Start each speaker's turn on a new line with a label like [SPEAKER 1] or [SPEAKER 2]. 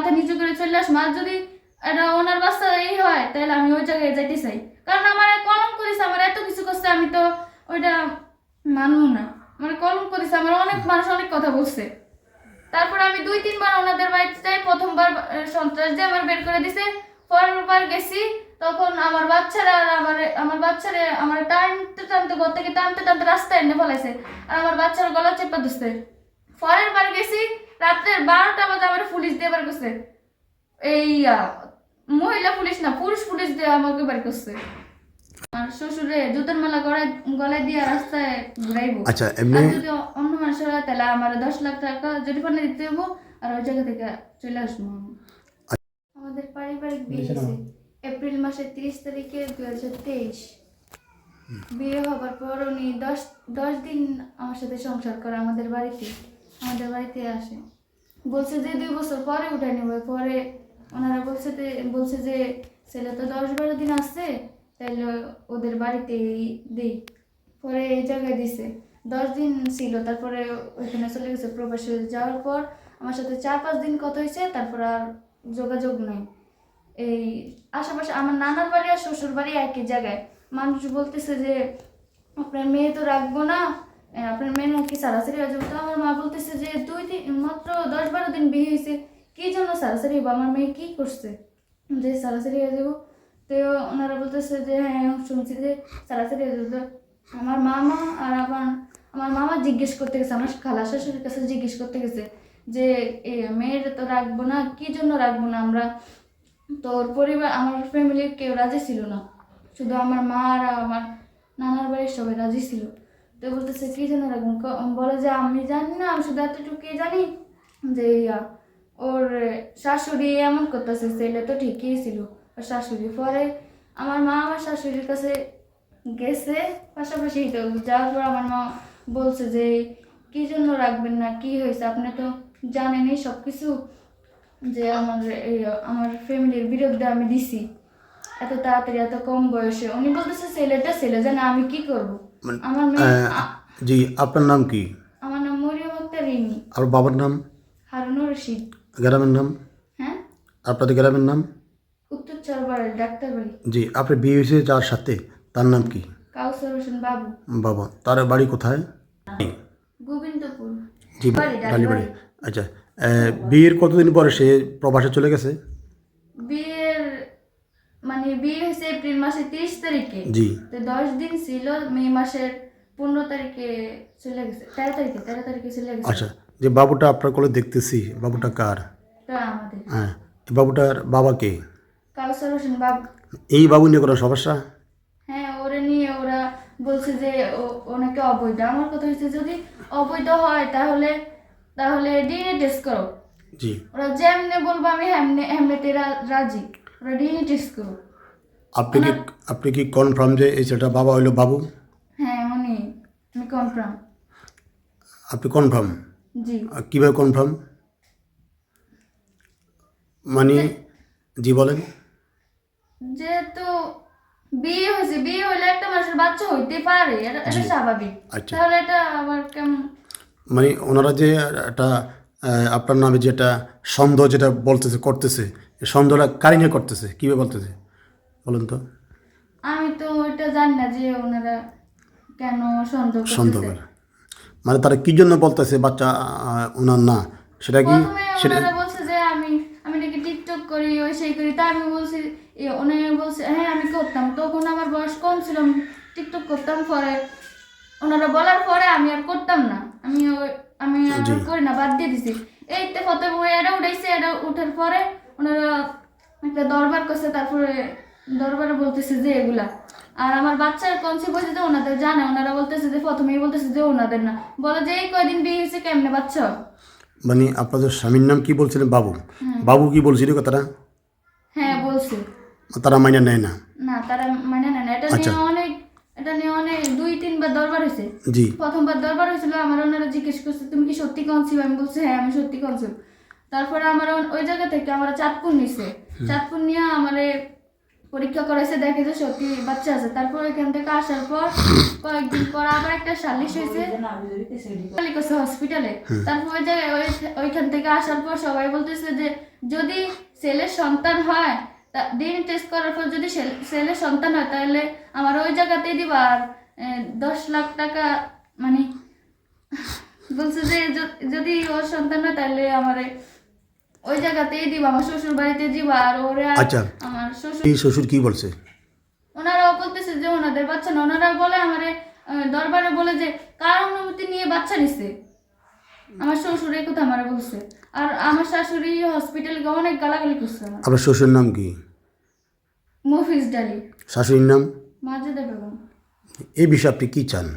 [SPEAKER 1] মাথা নিচু করে চলে আসব আর যদি এটা ওনার বাচ্চা এই হয়, তাহলে আমি ওই জায়গায় যাইতে চাই। কারণ আমার কলম করেছে, আমার এত কিছু করছে, আমি তো ওইটা মানবো না। মানে কলম করেছে, আমার অনেক মানুষ অনেক কথা বলছে। তারপর আমি দুই, তিনবার ওনাদের বাড়িতে প্রথমবার সন্ত্রাস দিয়ে আমার বের করে দিছে। পরের বার গেছি, তখন আমার বাচ্চারা আর আমার আমার বাচ্চারা আমার টানতে টানতে, ঘর থেকে টানতে টানতে রাস্তায় এনে ফেলাইছে। আর আমার বাচ্চারা গলা চেপা দিচ্ছে পরের বার গেছি রাত্রে বারোটা বাজে আমার পুলিশ দিয়ে বার করছে। এই মহিলা পুলিশ না পুরুষ পুলিশ দিয়ে আমাকে বার করছে। আর শ্বশুরে জুতোর মালা গলায় গলায় দিয়ে রাস্তায় ঘুরাইবো।
[SPEAKER 2] আচ্ছা এমনি
[SPEAKER 1] যদি অন্য মানুষের হয় তাহলে আমার দশ লাখ টাকা জরিমানা দিতে হব আর ওই জায়গা থেকে চলে আসব আমাদের পারিবারিক বিয়ে এপ্রিল মাসের তিরিশ তারিখে দুই হাজার তেইশ বিয়ে হবার পর উনি দশ দশ দিন আমার সাথে সংসার করে আমাদের বাড়িতে। আমাদের বাড়িতে আসে। বলছে যে দুই বছর পরে উঠে নেবে পরে ওনারা বলছে যে বলছে যে, ছেলে তো দশ বারো দিন আসছে, তাইলে ওদের বাড়িতে দিই। পরে এই জায়গায় দিছে। দশ দিন ছিল, তারপরে ওইখানে চলে গেছে প্রবাসে যাওয়ার পর আমার সাথে চার পাঁচ দিন কত হয়েছে, তারপর আর যোগাযোগ নেই। এই আশেপাশে আমার নানার বাড়ি আর শ্বশুর বাড়ি একই জায়গায়। মানুষ বলতেছে যে, আপনার মেয়ে তো রাখব না আপনার মেয়ে কি সারাসারি হয়ে যাবে? তো আমার মা বলতেছে যে দুই দিন মাত্র দশ বারো দিন বিয়ে হয়েছে। কি জন্য সারাসারি হব আমার মেয়ে কি করছে? যে সারাসারি হয়ে যাব। তো ওনারা বলতেছে যে হ্যাঁ শুনছি যে সারাসারি হয়ে যাব। আমার মামা আর আমার আমার মামা জিজ্ঞেস করতে গেছে আমার খালা শাশুড়ির কাছে জিজ্ঞেস করতে গেছে যে এ, মেয়ের তো রাখব না কি জন্য রাখব না আমরা? তোর পরিবার আমার ফ্যামিলির কেউ রাজি ছিল না। শুধু আমার মা আর আমার নানার বাড়ির সবাই রাজি ছিল। তো বলতেছে কি জন্য রাখব ক- বলে যে আমি জানি না আমি শুধু এতটুকুই জানি যে ইয়া, ওর শাশুড়ি এমন করতেছে ছেলে তো ঠিকই ছিল। ওর শাশুড়ি পরে আমার মা আমার শাশুড়ির কাছে গেছে। পাশাপাশি তো যাওয়ার পর আমার মা বলছে যে কি জন্য রাখবেন না? কি হয়েছে? আপনি তো জানেনই সব কিছু যে আমার এই আমার ফ্যামিলির বিরুদ্ধে আমি দিছি। এত তাড়াতাড়ি এত কম বয়সে। উনি বলতেছে ছেলেটা ছেলে জানে আমি কি করব?
[SPEAKER 2] মানে-
[SPEAKER 1] আমার মেয়ে আ-
[SPEAKER 2] জি আপনার নাম কি?
[SPEAKER 1] আমার নাম মরিয়ম আক্তার রিমি
[SPEAKER 2] আর বাবার নাম?
[SPEAKER 1] হারুনুর রশিদ।
[SPEAKER 2] গ্রামের নাম?
[SPEAKER 1] হ্যাঁ?
[SPEAKER 2] আপনাদের গ্রামের নাম?
[SPEAKER 1] উত্তর চরবাড়ি ডাক্তার বাড়ি
[SPEAKER 2] জি আপনার বিয়ে হয়েছে যার সাথে? তার নাম কি?
[SPEAKER 1] কাউসার হোসেন বাবু।
[SPEAKER 2] বাবা তার বাড়ি কোথায়?
[SPEAKER 1] গোবিন্দপুর।
[SPEAKER 2] জি
[SPEAKER 1] বাড়ি,
[SPEAKER 2] ডালিবাড়ি। আচ্ছা আহ, বিয়ের কতদিন পরে সে প্রবাসে চলে গেছে?
[SPEAKER 1] বিয়ের মানে বিয়ে হয়েছে এপ্রিল মাসের তিরিশ তারিখে।
[SPEAKER 2] জি।
[SPEAKER 1] তো দশ দিন ছিল মে মাসের পনেরো তারিখে চলে গেছে তেরো তারিখে তেরো তারিখে চলে গেছে।
[SPEAKER 2] আচ্ছা যে বাবুটা আপনার কোলে দেখতেছি বাবুটা কার?
[SPEAKER 1] তো আমাদের।
[SPEAKER 2] হ্যাঁ এই বাবুটার বাবা কে?
[SPEAKER 1] কাউসার হোসেন বাবু।
[SPEAKER 2] এই বাবু নিয়ে কোনো সমস্যা?
[SPEAKER 1] হ্যাঁ ওরা নিয়ে ওরা বলছে যে ও- ওনাকে অবৈধ। আমার কথা হচ্ছে যদি অবৈধ হয় তাহলে তাহলে ডিএনএ টেস্ট করো।
[SPEAKER 2] জি।
[SPEAKER 1] ওরা যেমনে বলব আমি হেমনে হেমনেতে রা- রাজি।
[SPEAKER 2] আপনি কি আপনি কি কনফার্ম যে এই ছেলেটা বাবা হইল বাবু?
[SPEAKER 1] হ্যাঁ উনি আমি কনফার্ম
[SPEAKER 2] আপনি কনফার্ম
[SPEAKER 1] জি।
[SPEAKER 2] কীভাবে কনফার্ম মানে জি বলেন।
[SPEAKER 1] যেহেতু বিয়ে হয়েছে বিয়ে হলে একটা মানুষের বাচ্চা হইতে পারে এটা স্বাভাবিক।
[SPEAKER 2] আচ্ছা।
[SPEAKER 1] তাহলে এটা আবার কেমন?
[SPEAKER 2] মানে ওনারা যে একটা আপনার নামে যেটা সন্দেহ যেটা বলতেছে করতেছে সন্দেহটা কারি নিয়ে করতেছে? কীভাবে বলতেছে? বলুন তো।
[SPEAKER 1] আমি তো ওইটা জানি না যে ওনারা কেন সন্দেহ
[SPEAKER 2] সন্দেহ
[SPEAKER 1] করতেছে।
[SPEAKER 2] করে মানে তারা কি জন্য বলতেছে বাচ্চা ওনার না? সেটা কি সেটা
[SPEAKER 1] বলছে যে আমি আমি নাকি টিকটক করি ওই সেই করি। তাই আমি বলছি এ, ওনারা বলছে হ্যাঁ আমি করতাম। তখন আমার বয়স কম ছিল টিকটক করতাম। পরে ওনারা বলার পরে আমি আর করতাম না। আমি ওই- আমি। করি না বাদ দিয়ে দিছি। এই তো কত এটা উঠাইছে এটা উঠার পরে ওনারা একটা দরবার করছে তারপরে দরবারে বলতেছে যে এগুলা। আর আমার বাচ্চার কনসেপ্ট হয়েছে যে ওনাদের জানে ওনারা বলতেছে যে প্রথমেই বলতেছে যে ওনাদের না। বলে যে এই কয়দিন বিয়ে হয়েছে কেমনে বাচ্চা?
[SPEAKER 2] মানে আপনাদের স্বামীর নাম কি বলছিলেন? বাবু। বাবু কি বলছিল কথাটা?
[SPEAKER 1] হ্যাঁ বলছে।
[SPEAKER 2] তারা মাইনা নেয় না।
[SPEAKER 1] না তারা মানে না না। এটা
[SPEAKER 2] আচ্ছা।
[SPEAKER 1] নিয়ে অনেক এটা নিয়ে অনেক দুই তিনবার দরবার হয়েছে।
[SPEAKER 2] জি।
[SPEAKER 1] প্রথমবার দরবার হয়েছিল আমার ওনারা জিজ্ঞেস করছে তুমি কি সত্যি কনসিভ আমি বলছি হ্যাঁ আমি সত্যি কনসিভ তারপরে আমার ওই জায়গা থেকে আমরা চাঁদপুর নিছে। চাঁদপুর নিয়ে আমারে পরীক্ষা করাইছে দেখে যে সত্যি বাচ্চা আছে। তারপর এখান থেকে আসার পর কয়েকদিন পর আবার একটা সালিশ হয়েছে। কালিকোসে হসপিটালে তারপর ওই জায়গায় ওইখান থেকে আসার পর সবাই বলতেছে যে যদি ছেলের সন্তান হয় ডিএনএ টেস্ট করার পর যদি ছেলে- সন্তান হয় তাহলে আমার ওই জায়গাতেই দিবা আর দশ লাখ টাকা মানে বলছে যে যদি ওর সন্তান হয় তাহলে আমার ওই জায়গাতেই দিবা আমার শ্বশুর বাড়িতে দিবা আর ওরে
[SPEAKER 2] আচ্ছা।
[SPEAKER 1] আমার শ্বশুর
[SPEAKER 2] এই শ্বশুর কি বলছে
[SPEAKER 1] ওনারাও বলতেছে যে ওনাদের বাচ্চা না ওনারা বলে আমারে দরবারে বলে যে কার অনুমতি নিয়ে বাচ্চা নিছে আমার শ্বশুরের কথা আমার বলছে। আর আমার শাশুড়ি হসপিটালে গিয়ে অনেক গালাগালি করছে আমার।
[SPEAKER 2] আপনার শ্বশুর নাম কি?
[SPEAKER 1] মফিজ ডালি।
[SPEAKER 2] শাশুড়ির নাম?
[SPEAKER 1] মাজেদা বেগম।
[SPEAKER 2] এই বিষয়ে আপনি কি চান?